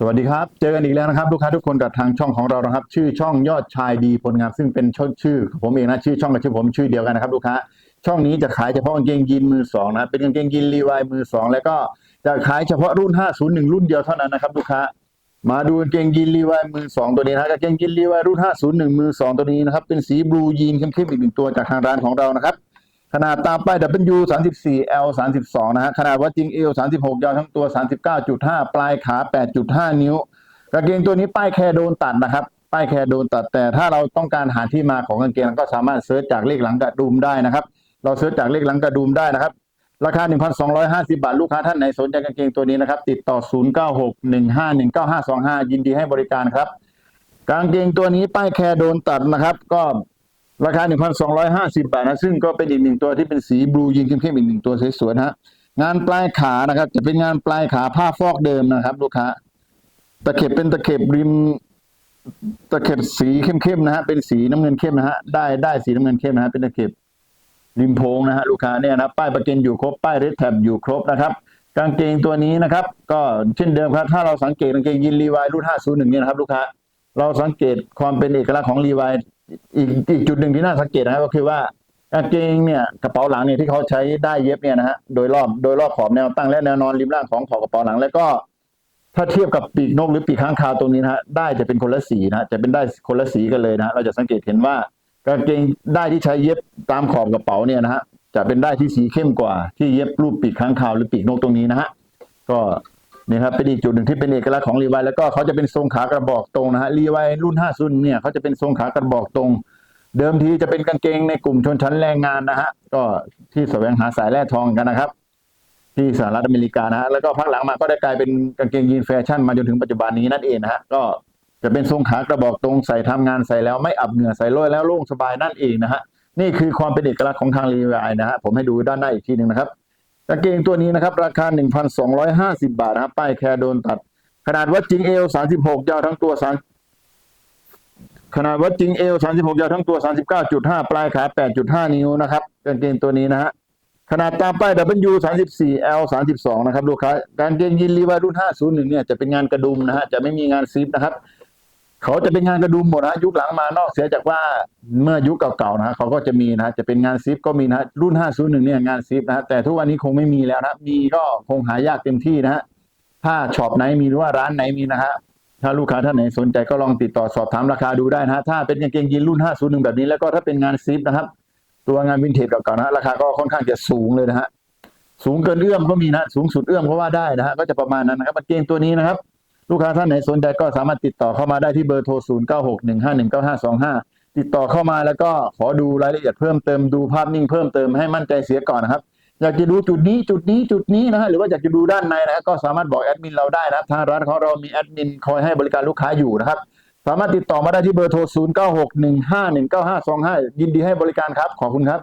สวัสดีครับ เจอกันอีกแล้วนะครับลูกค้าทุกคนกับทางช่องของเรานะครับ ชื่อช่องยอดชายดีผลงานซึ่งเป็นช่องชื่อ ผมเองนะชื่อช่องกับชื่อผมชื่อเดียวกันนะครับลูกค้าช่องนี้จะขายเฉพาะกางเกงยีนมือสองนะเป็นกางเกงยีนรีวายมือสองแล้วก็จะขายเฉพาะรุ่น 501 รุ่นเดียวเท่านั้นนะครับลูกค้ามาดูกางเกงยีนรีวายมือสองตัวนี้นะกางเกงยีนรีวายรุ่น 501 มือสองตัวนี้นะครับเป็นสีบลูยีนเข้มๆอีกหนึ่งตัวจากทางร้านของเรานะครับ ขนาดตามป้าย W 34 L 32นะฮะขนาดวัดจริง L 36 ยาวทั้งตัว 39.5 ปลายขา 8.5 นิ้ว กางเกงตัวนี้ป้ายแค่โดนตัดนะครับ ป้ายแค่โดนตัดแต่ถ้าเราต้องการหาที่มาของกางเกงก็สามารถเซิร์ชจากเลขหลังกระดุมได้นะครับ เราเซิร์ชจากเลขหลังกระดุมได้นะครับ ราคา 1,250 บาท ลูกค้าท่านไหนสนใจกางเกงตัวนี้นะครับ ติดต่อ 0961519525 ยินดีให้บริการครับ กางเกงตัวนี้ป้ายแคร์โดนตัดนะครับ ก็ ราคา 1,250 บาทนะ ซึ่งก็เป็นอีกหนึ่งตัวที่เป็นสีบลูยิงเข้มๆอีกหนึ่งตัวสวยๆนะฮะ งานปลายขานะครับ จะเป็นงานปลายขาผ้าฟอกเดิมนะครับ ลูกค้า ตะเข็บเป็นตะเข็บริม ตะเข็บสีเข้มๆนะฮะ เป็นสีน้ำเงินเข้มนะฮะ ได้ได้สีน้ำเงินเข้มนะฮะ เป็นตะเข็บริมโพงนะฮะลูกค้าเนี่ยนะ ป้ายประกันอยู่ครบ ป้ายเรดแท็บอยู่ครบนะครับ กางเกงตัวนี้นะครับ ก็เช่นเดิมครับ ถ้าเราสังเกตกางเกงยีนรีวายรุ่น 501 เนี่ยนะครับ ลูกค้า เราสังเกตความเป็นเอกลักษณ์ของรีวาย อีกอีกจุดหนึ่งที่น่าสังเกตนะครับก็คือว่ากางเกงเนี่ยกระเป๋าหลังเนี่ยที่เขาใช้ได้เย็บเนี่ยนะฮะโดยรอบโดยรอบขอบแนวตั้งและแนวนอนริมล่างของขอบกระเป๋าหลัง แล้วก็ ถ้าเทียบกับปีกนกหรือปีกข้างคาวตรงนี้นะฮะได้จะเป็นคนละสีนะจะเป็นได้คนละสีกันเลยนะฮะเราจะสังเกตเห็นว่ากางเกงได้ที่ใช้เย็บตามขอบกระเป๋าเนี่ยนะฮะจะเป็นได้ที่สีเข้มกว่า ที่เย็บรูปปีกข้างคาวหรือปีกนกตรงนี้นะฮะก็ นี่ครับเป็นอีกจุดหนึ่งที่เป็นเอกลักษณ์ของรีไวแล้วก็เขาจะเป็นทรงขากระบอกตรงนะฮะรีไวรุ่น50เนี่ยเขาจะเป็นทรงขากระบอกตรง เดิมทีจะเป็นกางเกงในกลุ่มชนชั้นแรงงานนะฮะก็ที่แสวงหาสายแร่ทองกันนะครับ ที่สหรัฐอเมริกานะฮะแล้วก็พักหลังมาก็ได้กลายเป็นกางเกงยีนแฟชั่นมาจนถึงปัจจุบันนี้นั่นเองนะฮะก็จะเป็นทรงขากระบอกตรงใส่ทำงานใส่แล้วไม่อับเหงื่อใส่ร้อยแล้วโล่งสบายนั่นเองนะฮะนี่คือความเป็นเอกลักษณ์ของทางรีไวนะฮะผมให้ดูด้านหน้าอีกทีหนึ่งนะครับ กางเกงตัวนี้นะครับ ราคา 1,250 บาทนะครับ ป้ายแคร์โดนตัด ขนาดวัดจริงเอล36 ยาวทั้งตัว3ขนาดวัดจริงเอล36 ยาวทั้งตัว 39.5 ปลายขา 8.5 นิ้วนะครับกางเกงตัวนี้นะฮะขนาดตามป้าย W 34 L 32 นะครับ ลูกค้า การเกงยีนรีวารุ่น 501 เนี่ย จะเป็นงานกระดุมนะฮะ จะไม่มีงานซิปนะครับ เขาจะเป็นงานกระดุมหมดนะยุคหลังมานอกเสียจากว่าเมื่อยุคเก่าๆนะฮะเขาก็จะมีนะจะเป็นงานซิปก็มีนะรุ่น 501เนี่ยงานซิปนะแต่ทุกวันนี้คงไม่มีแล้วนะมีก็คงหายากเต็มที่นะฮะถ้าช็อปไหนมีหรือว่าร้านไหนมีนะฮะถ้าลูกค้าท่านไหนสนใจก็ลองติดต่อสอบถามราคาดูได้นะฮะถ้าเป็นกางเกงยีนรุ่น 501 แบบนี้แล้วก็ถ้าเป็นงานซิปนะครับตัวงานวินเทจเก่าๆนะฮะราคาก็ค่อนข้างจะสูงเลยนะฮะสูงเกินเอื้อมก็มีนะสูงสุดเอื้อมก็ว่าได้นะฮะก็จะประมาณนั้นนะครับกางเกงตัวนี้นะครับ ลูกค้าท่านไหนสนใจก็สามารถติดต่อเข้ามาได้ที่เบอร์โทร 0 9 6 1 5 1 9 5 2 5 ติดต่อเข้ามาแล้วก็ขอดูรายละเอียดเพิ่มเติมดูภาพนิ่งเพิ่มเติมให้มั่นใจเสียก่อนนะครับ อยากจะดูจุดนี้จุดนี้จุดนี้นะฮะหรือว่าอยากจะดูด้านในนะก็สามารถบอกแอดมินเราได้นะทางร้านของเรามีแอดมินคอยให้บริการลูกค้าอยู่นะครับสามารถติดต่อมาได้ที่เบอร์โทร 0 9 6 1 5 1 9 5 2 5 ยินดีให้บริการครับ ขอบคุณครับ